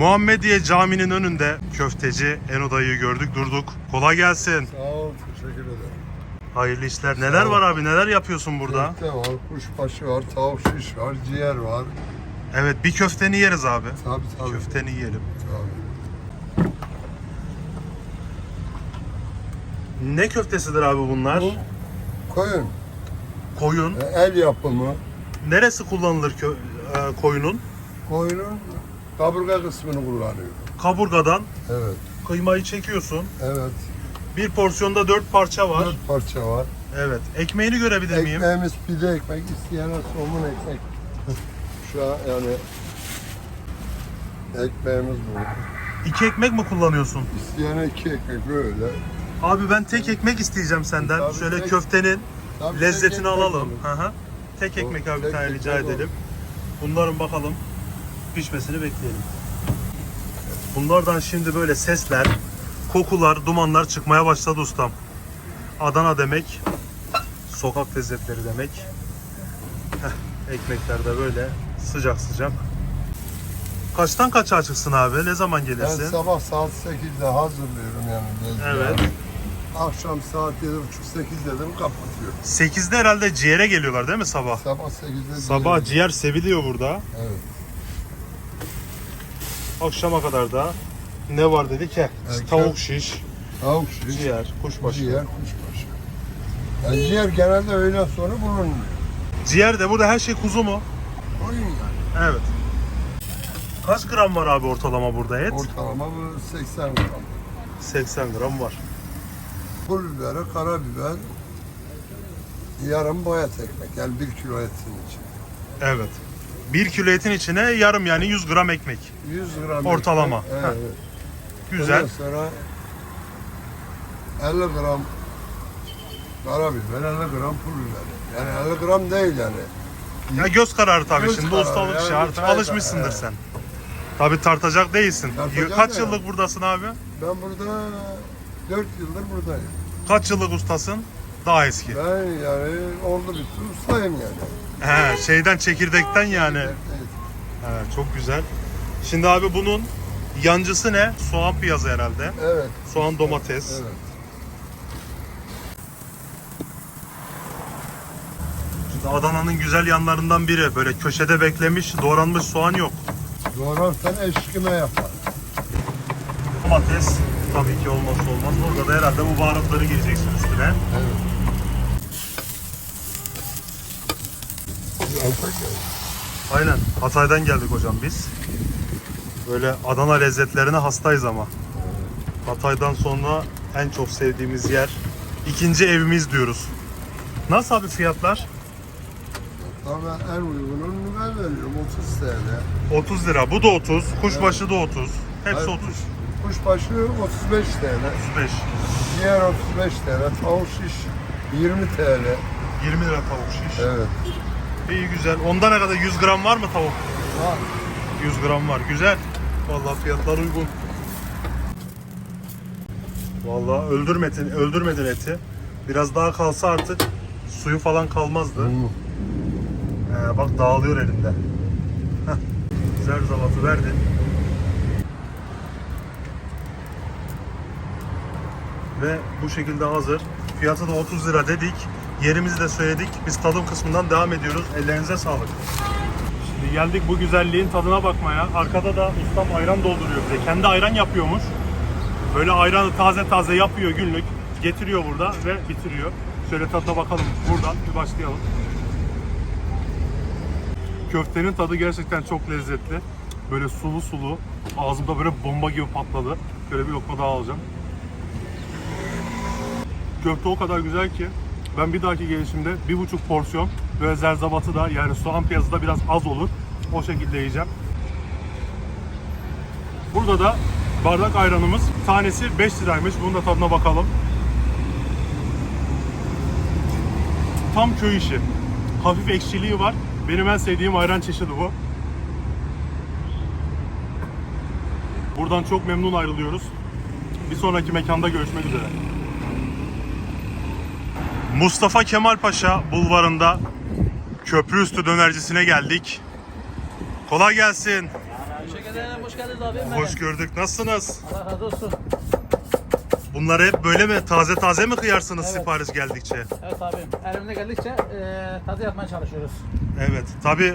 Muhammediye Camii'nin önünde köfteci Eno dayıyı gördük durduk. Kolay gelsin. Sağ ol, teşekkür ederim. Hayırlı işler. Neler var abi neler yapıyorsun burada? Köfte var, kuşbaşı var, tavuk şiş var, ciğer var. Evet bir köfteni yeriz abi. Tabii tabii. Köfteni yiyelim. tabii. Ne köftesidir abi bunlar? Bu koyun, Koyun. e, el yapımı. Neresi kullanılır kö- e, koyunun? Koyunun kaburga kısmını kullanıyor. Kaburgadan Evet, kıymayı çekiyorsun. evet. Bir porsiyonda dört parça var. Dört parça var. Evet. Ekmeğini görebilir miyim? Ekmeğimiz pide ekmek, isteyene somun ekmek. Şu an yani ekmeğimiz bu. İki ekmek mi kullanıyorsun? İsteyene iki ekmek böyle. Abi ben tek ekmek isteyeceğim senden. Tabii, Şöyle tek- köftenin Tabii tek lezzetini ekmek alalım. olur. Hı hı. Tek ekmek abi bir tek tane ekmek rica olur. edelim. Bunların bakalım pişmesini bekleyelim. Bunlardan şimdi böyle sesler, kokular, dumanlar çıkmaya başladı ustam. Adana demek, sokak lezzetleri demek. Heh, ekmekler de böyle sıcak sıcak. Kaçtan kaça açıksın abi? Ne zaman Ben gelirsin? sabah saat 8'de hazırlıyorum yani. Evet. Akşam saat 7.30-8 dedim kapatıyorum. 8'de herhalde ciğere geliyorlar değil mi sabah? Sabah 8'de Sabah ciğer seviliyor burada. Evet. Akşama kadar da ne var dedik ya? Evet, Tavuk şiş, Tavuk şiş, ciğer, kuşbaşı. Ciğer. ciğer, kuşbaşı. Yani ciğer genelde öğlen sonra bulunmuyor. de burada her şey kuzu mu? Koyun yani. Evet. Kaç gram var abi ortalama burada et? Ortalama bu 80 gram. 80 gram var. Pul biberi, karabiber, yarım boyat ekmek. Yani bir kilo etin için. Evet. 1 kilo etin içine yarım yani 100 gram ekmek. 100 gram Ortalama. ekmek. Heh. Evet. Güzel. Ondan sonra 50 gram karabiber, 50 gram pul biber. Yani 50 gram değil yani. Ya göz kararı tabii Göz şimdi kararı ustalık ya, işi artık alışmışsındır daha, sen. Tabii tartacak değilsin. Tartacak Kaç da yıllık buradasın abi? Ben burada 4 yıldır buradayım. Kaç yıllık ustasın? Daha eski. Ben yani oldu bitti ustayım yani. He, şeyden çekirdekten yani. Evet. He, çok güzel. Şimdi abi bunun yancısı ne? Soğan piyazı herhalde. Evet. Soğan domates. Evet. Şimdi Adana'nın güzel yanlarından biri. Böyle köşede beklemiş, doğranmış soğan yok. Doğrarsan eşkime yapar. Domates tabii ki olmazsa olmaz. Burada da herhalde bu baharatları gireceksin üstüne. Evet. Alsak ya. Aynen. Hatay'dan geldik hocam biz. Böyle Adana lezzetlerine hastayız ama. Hatay'dan sonra en çok sevdiğimiz yer. ikinci evimiz diyoruz. Nasıl abi fiyatlar? Tabii en uygununu ben veriyorum 30 TL. 30 lira. Bu da 30. Kuşbaşı da 30. Hepsi Hayır, 30. Kuşbaşı 35 TL. 35. Diğer 35 TL. Tavuk şiş 20 TL. 20 lira tavuk şiş. Evet. İyi güzel. Onda ne kadar? 100 gram var mı tavuk? Var. 100 gram var. Güzel. Vallahi fiyatlar uygun. Vallahi öldürmedin, öldürmedin eti. Biraz daha kalsa artık suyu falan kalmazdı. Ee, bak dağılıyor elinde. Heh. Zerzavatı verdin. Ve bu şekilde hazır. Fiyatı da 30 lira dedik. Yerimizi de söyledik. Biz tadım kısmından devam ediyoruz. Ellerinize sağlık. Şimdi geldik bu güzelliğin tadına bakmaya. Arkada da ustam ayran dolduruyor bize. Kendi ayran yapıyormuş. Böyle ayranı taze taze yapıyor günlük. Getiriyor burada ve bitiriyor. Şöyle tadına bakalım. Buradan bir başlayalım. Köftenin tadı gerçekten çok lezzetli. Böyle sulu sulu. Ağzımda böyle bomba gibi patladı. Şöyle bir lokma daha alacağım. Köfte o kadar güzel ki ben bir dahaki gelişimde bir buçuk porsiyon böyle zerzavatı da yani soğan piyazı da biraz az olur. O şekilde yiyeceğim. Burada da bardak ayranımız tanesi 5 liraymış. Bunun da tadına bakalım. Tam köy işi. Hafif ekşiliği var. Benim en sevdiğim ayran çeşidi bu. Buradan çok memnun ayrılıyoruz. Bir sonraki mekanda görüşmek üzere. Mustafa Kemal Paşa bulvarında köprü üstü dönercisine geldik. Kolay gelsin. Teşekkür ederim, hoş geldiniz. abi. Hoş gördük. Nasılsınız? Allah razı olsun. Bunları hep böyle mi? Taze taze mi kıyarsınız Evet. sipariş geldikçe? Evet abi. Elimde geldikçe eee tadı yapmaya çalışıyoruz. Evet. Tabi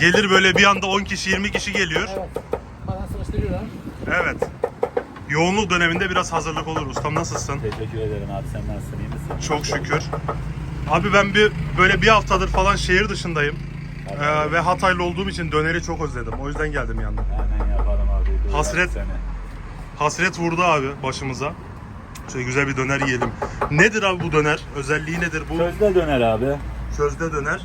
gelir böyle bir anda 10 kişi 20 kişi geliyor. Evet. Bazen sıkıştırıyorlar. Evet. Yoğunluk döneminde biraz hazırlık olur. Ustam nasılsın? Teşekkür ederim abi sen nasılsın? Çok şükür. Abi ben bir böyle bir haftadır falan şehir dışındayım. Ee, ve Hataylı olduğum için döneri çok özledim. O yüzden geldim yanına. Hemen yapalım abi. Dur Hasret. Seni. Hasret vurdu abi başımıza. Şöyle güzel bir döner yiyelim. Nedir abi bu döner? Özelliği nedir bu? Közde döner abi. Közde döner.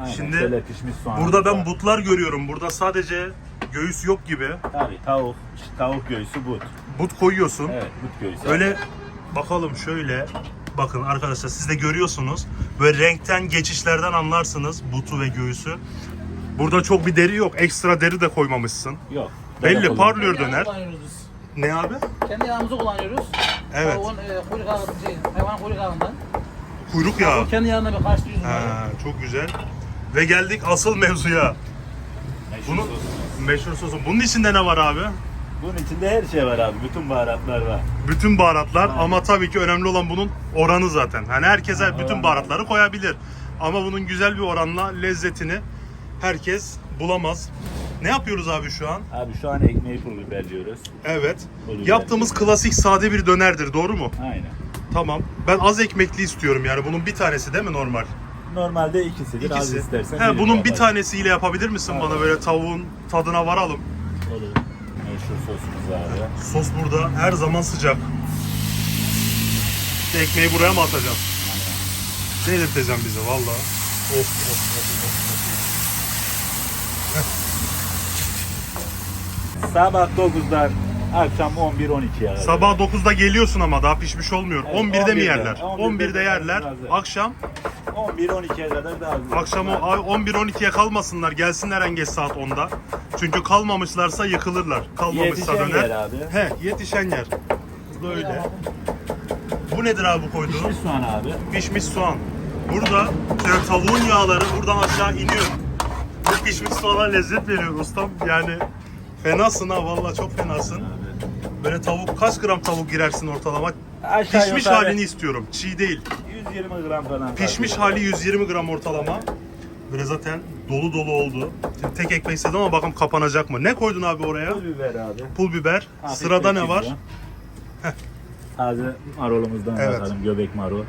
Aynen, Şimdi şöyle pişmiş soğan. Burada ben butlar görüyorum. Burada sadece göğüs yok gibi. Tabii tavuk, işte tavuk göğsü but. But koyuyorsun. Evet but göğsü. Öyle bakalım şöyle. Bakın arkadaşlar siz de görüyorsunuz. Böyle renkten geçişlerden anlarsınız butu ve göğüsü. Burada çok bir deri yok. Ekstra deri de koymamışsın. Yok. Belli, parlıyor döner. kullanıyoruz biz. Ne abi? Kendi yağımızı kullanıyoruz. Evet. Tavuğun e, kuyruk ağı, şey, hayvan kuyruk ağından. Kuyruk yağı. Kendi yağına bir karşılıyoruz bunları. Ha, çok güzel. Ve geldik asıl mevzuya. Meşhur Bunu sosumuz. meşhur sosu. Bunun içinde ne var abi? Bunun içinde her şey var abi. Bütün baharatlar var. Bütün baharatlar ama tabii ki önemli olan bunun oranı zaten. Hani herkese bütün oranı. baharatları koyabilir. Ama bunun güzel bir oranla lezzetini herkes bulamaz. Ne yapıyoruz abi şu an? Abi şu an ekmeği pul biber diyoruz. Evet. Pul biber. Yaptığımız klasik sade bir dönerdir. Doğru mu? Aynen. Tamam. Ben az ekmekli istiyorum yani. Bunun bir tanesi değil mi normal? Normalde ikisidir. Az İkisi. istersen. He, birini bunun bir tanesiyle yapabilir misin Tamam. bana böyle tavuğun tadına varalım. Olur. Sosumuz abi. Sos burada her zaman sıcak. Ekmeği buraya mı atacağım? Delirteceğim bizi valla. Of of of of. Sabah 9'dan akşam 11-12'ye kadar. Sabah 9'da geliyorsun ama daha pişmiş olmuyor. Evet, 11'de, mi 11'de. yerler? 11'de 11'de yerler. hazır. Akşam 11-12'ye kadar da hazır. akşam o 11-12'ye kalmasınlar. Gelsinler en geç saat 10'da. Çünkü kalmamışlarsa yıkılırlar. Kalmamışsa Yetişen döner. yer abi. He, yetişen yer. Böyle. Bu nedir abi bu koyduğun? Pişmiş soğan abi. pişmiş soğan. Burada şöyle tavuğun yağları buradan aşağı iniyor. Bu pişmiş soğana lezzet veriyor ustam. Yani fenasın ha vallahi çok fenasın. Böyle tavuk kaç gram tavuk girersin ortalama? Aşağı Pişmiş yukarı halini istiyorum. Çiğ değil. 120 gram falan. Pişmiş hali 120 gram ortalama. Böyle zaten dolu dolu oldu. Şimdi tek ekmek istedim ama bakalım kapanacak mı? Ne koydun abi oraya? Pul biber abi. Pul biber. Hafif Sırada ne var? Taze marulumuzdan Evet. bakalım. Göbek marul.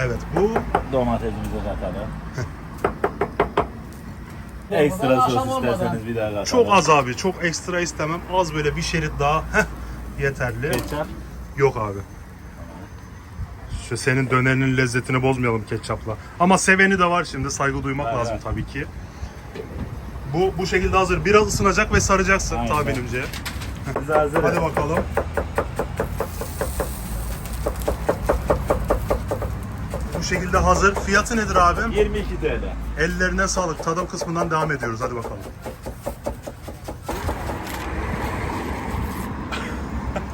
Evet bu Domatesimizi katalım. Ekstra sos isterseniz bir daha katalım. çok az abi. Çok ekstra istemem. Az böyle bir şerit daha. Heh, yeterli. Ketçap. Yok abi. Şu senin dönerinin lezzetini bozmayalım ketçapla. Ama seveni de var şimdi. Saygı duymak Evet, lazım tabii ki. Bu bu şekilde hazır. Biraz ısınacak ve saracaksın Aynen. tahminimce. Biz hazır. Hadi bakalım. Bu şekilde hazır. Fiyatı nedir abim? 22 TL. Ellerine sağlık. Tadım kısmından devam ediyoruz. Hadi bakalım.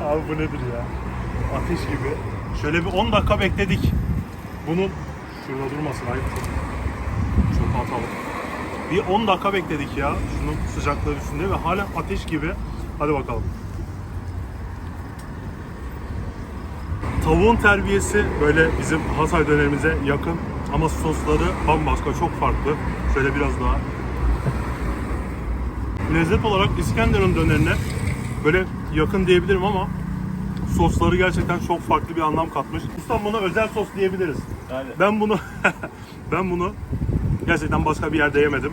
Abi bu nedir ya? Ateş gibi. Şöyle bir 10 dakika bekledik. Bunun şurada durmasın ayıp. Çok atalım. Bir 10 dakika bekledik ya. Şunun sıcaklığı üstünde ve hala ateş gibi. Hadi bakalım. Tavuğun terbiyesi böyle bizim Hatay dönerimize yakın ama sosları bambaşka çok farklı. Şöyle biraz daha. Lezzet olarak İskenderun dönerine böyle yakın diyebilirim ama sosları gerçekten çok farklı bir anlam katmış. Ustam buna özel sos diyebiliriz. Hadi. Ben bunu ben bunu gerçekten başka bir yerde yemedim.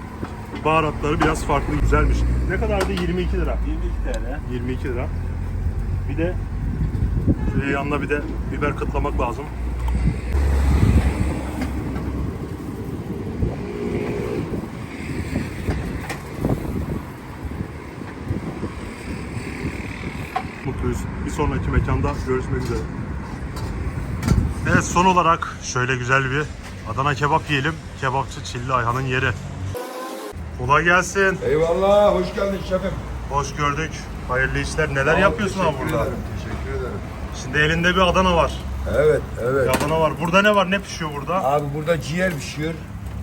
Baharatları biraz farklı, güzelmiş. Ne kadardı? 22 lira. 22 TL. 22 lira. Bir de şöyle yanına bir de biber kıtlamak lazım. Bir sonraki mekanda görüşmek üzere. Evet son olarak şöyle güzel bir Adana kebap yiyelim. Kebapçı Çilli Ayhan'ın yeri. Kolay gelsin. Eyvallah, hoş geldin şefim. Hoş gördük. Hayırlı işler. Neler ol, yapıyorsun abi teşekkür burada? Ederim, teşekkür ederim. Şimdi elinde bir Adana var. Evet, evet. Bir Adana var. Burada ne var? Ne pişiyor burada? Abi burada ciğer pişiyor.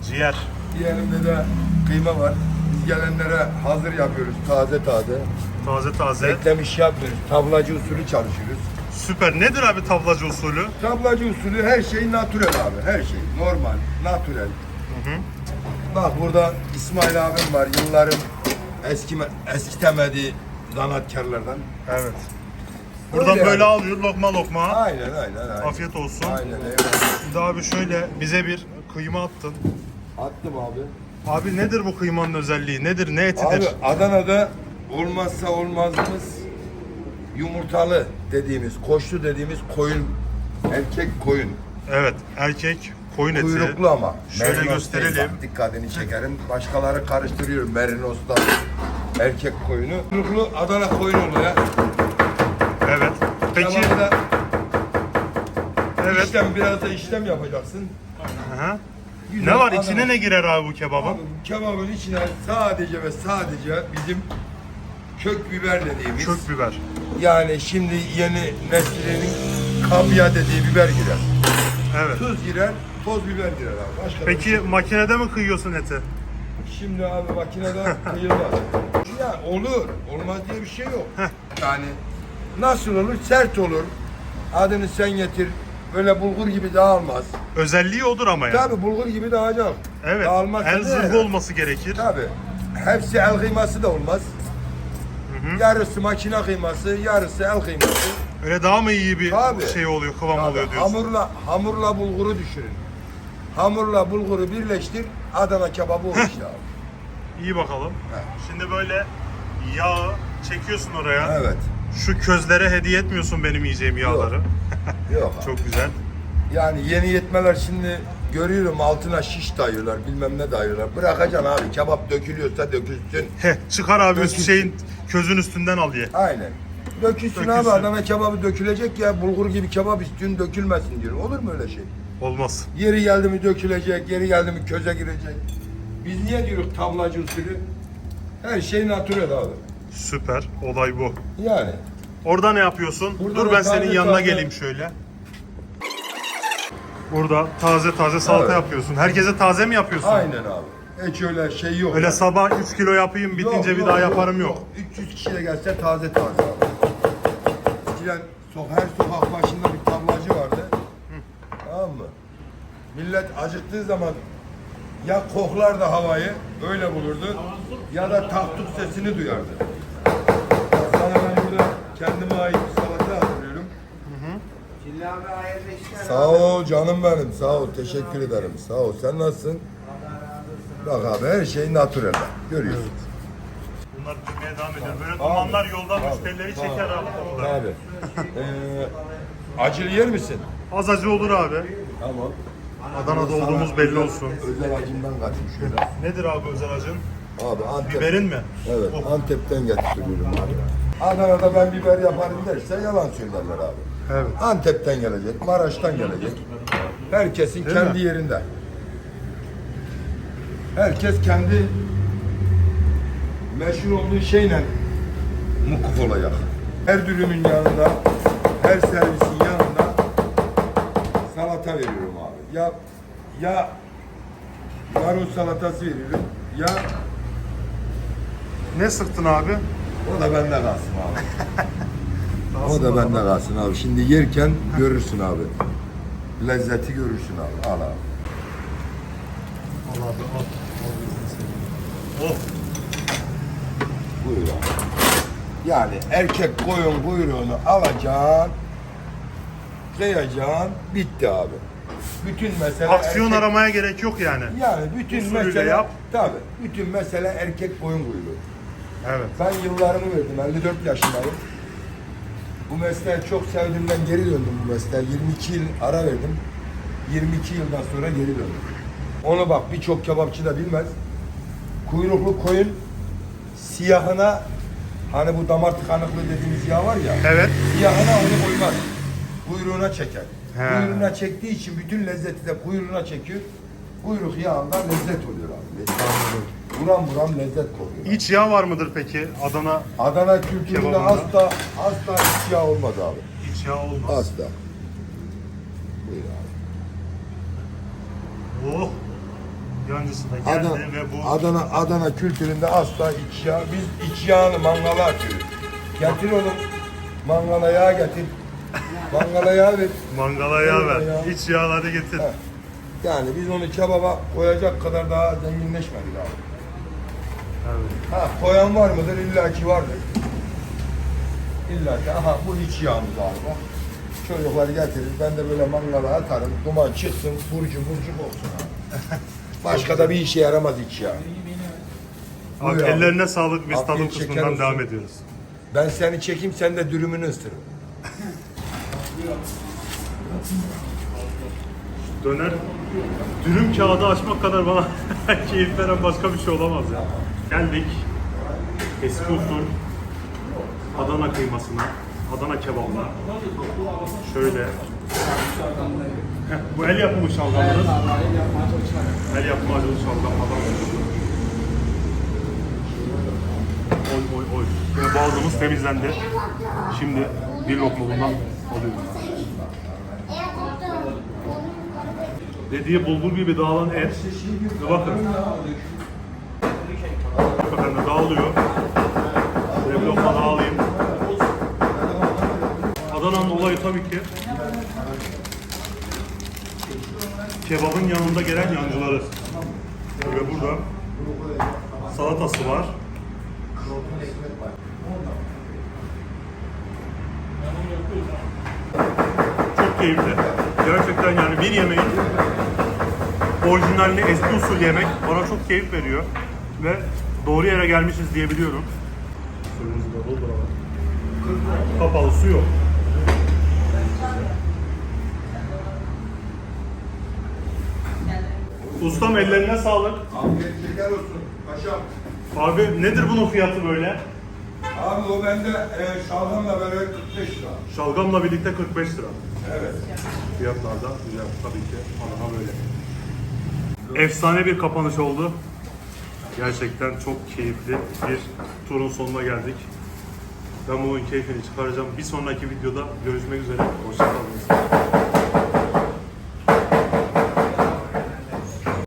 Ciğer. Diğerinde de kıyma var. Biz gelenlere hazır yapıyoruz taze taze. Taze taze. Beklemiş yapmıyoruz. Tablacı usulü çalışıyoruz. Süper. Nedir abi tablacı usulü? Tablacı usulü her şey natürel abi. Her şey normal, natürel. Bak burada İsmail abim var. Yılların eski eskitemediği zanaatkarlardan. Evet. Buradan Öyle böyle yani. alıyor lokma lokma. Aynen aynen. aynen. Afiyet olsun. Aynen eyvallah. Şimdi abi şöyle bize bir kıyma attın. Attım abi. Abi nedir bu kıymanın özelliği? Nedir? Ne etidir? Abi Adana'da olmazsa olmazımız yumurtalı dediğimiz, koşlu dediğimiz koyun, erkek koyun. Evet. Erkek koyun eti. Kuyruklu ama. Şöyle Merinos gösterelim. dikkatini çekerim. Başkaları karıştırıyor merinosla erkek koyunu. Kuyruklu Adana koyun oluyor. Evet. Peki. Kebabı da Evet. işlem biraz da işlem yapacaksın. Aha. Güzel Ne var? Adana- İçine ne girer abi bu kebabın? Abi, kebabın içine sadece ve sadece bizim kök biber dediğimiz Kök biber. yani şimdi yeni neslinin kapya dediği biber girer. Evet. Tuz girer, toz biber girer abi. Başka Peki şey- makinede mi kıyıyorsun eti? Şimdi abi makinede kıyılmaz. ya olur, olmaz diye bir şey yok. Yani nasıl olur? Sert olur. Adını sen getir. Böyle bulgur gibi dağılmaz. Özelliği odur ama ya. Tabi bulgur gibi dağılacak. Evet. Dağılmazsa El ne? zırhı olması gerekir. Tabi. Hepsi el kıyması da olmaz. Yarısı makine kıyması, yarısı el kıyması. Öyle daha mı iyi bir Tabii. şey oluyor, kıvam Tabii, oluyor diyorsun. Hamurla, hamurla bulguru düşürün. Hamurla bulguru birleştir, Adana kebabı olur işte abi. İyi bakalım. Şimdi böyle yağı çekiyorsun oraya. Evet. Şu közlere hediye etmiyorsun benim yiyeceğim yağları. Yok abi. Çok güzel. Yani yeni yetmeler şimdi görüyorum altına şiş dayıyorlar, bilmem ne dayıyorlar. Bırakacaksın abi, kebap dökülüyorsa dökülsün. Heh, çıkar abi Dökülsün. şeyin közün üstünden al ye. Aynen. Dökülsün, Dökülsün. abi Adana kebabı dökülecek ya bulgur gibi kebap istiyorsun dökülmesin diyorum. Olur mu öyle şey? Olmaz. Yeri geldi mi dökülecek, yeri geldi mi köze girecek. Biz niye diyoruz tablacı usulü? Her şey natürel abi. Süper. Olay bu. Yani. Orada ne yapıyorsun? Burada Dur da ben senin taze yanına taze- geleyim şöyle. Burada taze taze salata Evet. yapıyorsun. Herkese taze mi yapıyorsun? Aynen abi. Hiç öyle şey yok. Öyle sabah 3 kilo yapayım bitince Yok, bir yok, daha yok, yaparım yok. 300 kişi de gelse taze taze abi. Eskiden so her sokak başında bir tablacı vardı. Tamam mı? Millet acıktığı zaman ya koklar da havayı öyle bulurdu ya da taktuk sesini duyardı. Sana ben burada kendime ait. Sağ ol canım benim. Sağ ol. Teşekkür ederim. Sağ ol. Sen nasılsın? Bak abi her şey natürel. Görüyorsun. Bunlar pişmeye devam ediyor. Böyle dumanlar yoldan müşterileri çeker abi konuda. Abi. Ee, acılı yer misin? Az acı olur abi. Tamam. Adana'da olduğumuz belli olsun. Özel acımdan katayım şöyle. Nedir abi özel acın? Abi Antep. Biberin mi? Evet, Oh. Antep'ten getiriyorum abi. Adana'da ben biber yaparım derse yalan söylerler abi. Evet. Antep'ten gelecek, Maraş'tan gelecek. Herkesin Değil kendi mi? yerinde. Herkes kendi meşhur olduğu şeyle mukuf olacak. Her dürümün yanında, her servisin yanında salata veriyorum abi. Ya ya marul salatası veriyorum ya Ne sıktın abi? o da bende kalsın abi. o da bende kalsın abi. Şimdi yerken görürsün abi. Lezzeti görürsün abi. Al abi. Al abi al. Oh. Buyur abi. Yani erkek koyun kuyruğunu alacaksın, kıyacaksın, bitti abi. Bütün mesele Aksiyon erkek- aramaya gerek yok yani. Yani bütün Usulüyle mesele yap. Tabii. Bütün mesele erkek koyun kuyruğu. Evet. Ben yıllarımı verdim. 54 yaşındayım. Bu mesleği çok sevdiğimden geri döndüm bu mesleğe. 22 yıl ara verdim. 22 yıldan sonra geri döndüm. Onu bak birçok kebapçı da bilmez. Kuyruklu koyun siyahına hani bu damar tıkanıklığı dediğimiz yağ var ya. Evet. Siyahına onu koymaz. Kuyruğuna çeker. He. Kuyruğuna çektiği için bütün lezzeti de kuyruğuna çekiyor. Kuyruk yağından lezzet oluyor abi. Lezzet. Buram buram lezzet kokuyor. İç yağ var mıdır peki Adana Adana kültüründe Kebabında. asla asla iç yağ olmaz abi. iç yağ olmaz? Asla. Buyur abi. Oh. Yancısı da geldi Adana, ve bu Adana, Adana kültüründe asla iç yağ, biz iç yağını mangala atıyoruz. Getir oğlum, mangala yağ getir. Mangala yağ ver. mangala yağ Evet ya. ver. İç yağları getir. Ha. Yani biz onu kebaba koyacak kadar daha zenginleşmedik abi. Evet. Ha koyan var mıdır? İlla ki vardır. İlla ki aha bu iç yağımız abi bak. Çocuklar getirir ben de böyle mangala atarım. Duman çıksın burcu burcu olsun abi. Başka da bir işe yaramaz iç yağ. Abi Buyur abi. ellerine sağlık. Biz Afiyet tadım şeker kısmından olsun. devam ediyoruz. Ben seni çekeyim sen de dürümünü ısır. Döner dürüm kağıdı açmak kadar bana keyif veren başka bir şey olamaz ya. Geldik eski usul Adana kıymasına, Adana kebabına. Şöyle. Bu el yapımı şalgamımız. El yapımı acılı şalgam Adana. Oy oy oy. Ve boğazımız temizlendi. Şimdi bir lokma bundan alıyoruz. Dediği bulgur gibi dağılan et. Ve bakın. Da dağılıyor. Daha alayım. Adana'nın olayı tabii ki kebabın yanında gelen yancıları. Ve burada salatası var. Çok keyifli. Gerçekten yani bir yemeğin orijinalini eski usul yemek bana çok keyif veriyor. Ve doğru yere gelmişiz diyebiliyorum. Suyumuzu da dolduralım. Kapalı su yok. Ustam ellerine sağlık. Afiyet şeker olsun paşam. Abi nedir bunun fiyatı böyle? Abi o bende e, şalgamla beraber 45 lira. Şalgamla birlikte 45 lira. Evet. Fiyatlar da güzel tabii ki. Adana böyle. Efsane bir kapanış oldu. Gerçekten çok keyifli bir turun sonuna geldik. Ben bunun keyfini çıkaracağım. Bir sonraki videoda görüşmek üzere. Hoşçakalın.